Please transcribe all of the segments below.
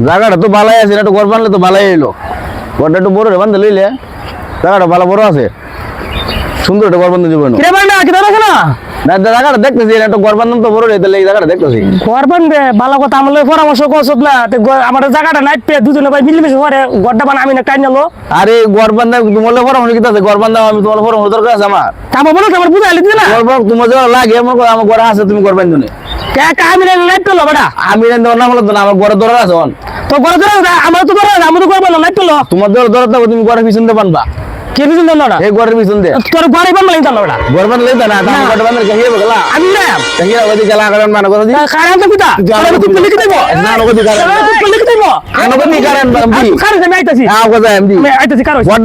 জায়গাটা তো ভালাই আছে একটু ঘর বানলে তো ভালাই এলো ঘরটা একটু বড় রে বান্ধে লইলে। জায়গাটা ভালো বড় আছে। সুন্দর একটা ঘর বান্ধে জীবন কিরে বান্ডা কিরে দেখে না? না জায়গাটা দেখতেছি একটু ঘর বান্ধব তো বড় রে তাহলে এই জায়গাটা দেখতেছি। ঘর বানবে ভালো কথা আমার পরামর্শ করছত না। তে আমার জায়গাটা নাইট পে দুজনে ভাই মিলেমিশে ঘরে ঘরটা বানা আমি না টাইন নিলো আরে ঘর বান্ধব তোমার পরামর্শ কি আছে? ঘর বান্ধব আমি তোমার পরামর্শ দরকার আছে আমার। কাম বলো আমার বুঝাইলি দিদি না। ঘর তোমার যা লাগে আমার ঘর- আমার ঘরে আছে তুমি ঘর বান্ধব নে। কে কে আমি নাইট পেল বেটা। আমি জানি তোমার নাম হলো তো না আমার ঘরে দরকার আছে। তো ঘরে ধরে আমার তো ধরে আমার তো করব না নাইট পেল তোমার দর দরকার থাকবে তুমি ঘরের পিছন দিয়ে বানবা কে বুঝুন না এই ঘরের পিছন দিয়ে। তোর ঘরে বানবো না জানো বেটা। ঘর বান্ধব লইতে না। তার ঘর বান্ধব কাহিয়ে বগলা আমি না কাহিয়ে ওদি গেলা কারণ মানে কথা দি কারণ তো কুতা জানো তো লিখে দেবো? না নগদি কারণ তুই লিখে দেবো? নগদি কারণ বাম্বি কারণ আমি আইতাছি। আ কথা এমডি? আমি আইতাছি কারণ হ্যাঁ,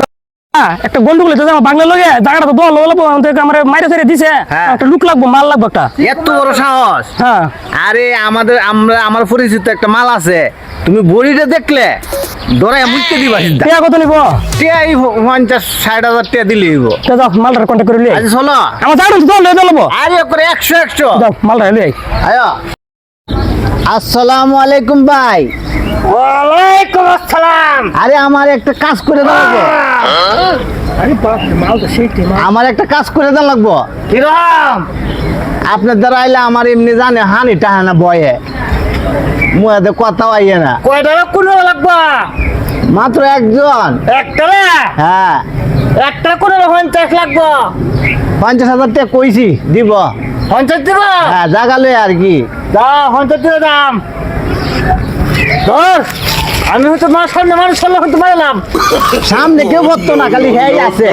একটা গন্ডগোল হইতেছে আমার বাংলা লগে জায়গাটা তো দল লাগবো আমার মাইরে ছেড়ে দিছে। হ্যাঁ। একটা লুক লাগবো মাল লাগবো একটা। এত বড় সাহস? হ্যাঁ। আরে আমাদের আমরা আমার পরিচিত একটা মাল আছে। তুমি বড়িটা দেখলে ডরাই মুখতে দিবা টিয়া কত নিবো? টিয়াই পঞ্চাশ ষাট হাজার টিয়া দিলেই হইব। তে যাও মালটার কন্ট্যাক্ট করে লিয়ে আজ শোনো। আমার জায়গাটা তো দল লবো আরে করে একশো একশো। যাও মালটা লিয়ে আয়। আসসালামু আলাইকুম ভাই। ওয়ালাইকুম আসসালাম। আরে আমার একটা কাজ করে লাগবো আরে বাপ মাল তো সেই আমার একটা কাজ করে দেওয়া লাগবো। কিরাম? আপনার দ্বারা আইলে আমার এমনি জানে হানি টাহানা বয়ে। মুয়াতে কথাও আইয়ে না। কয় টাকা কোন লাগবো? মাত্র একজন। একটা হ্যাঁ। একটা কোন পঞ্চাশ লাগবো। পঞ্চাশ হাজার টাকা কইছি দিব। পঞ্চাশ দিব? হ্যাঁ জাগালে আর কি। যা পঞ্চাশ দিয়ে দাম। ধর আমি হয়তো মার সামনে মানুষ সামনে হয়তো মারলাম। সামনে কেউ বলতো না খালি হ্যাঁ আছে।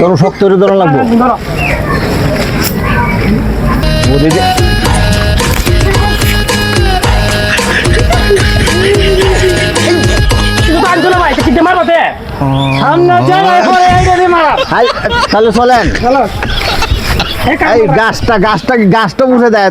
ধরে শক্ত করে ধরো লাগবো। তাহলে চলেন। গাছটা গাছটা গাছটা উঠে দেয়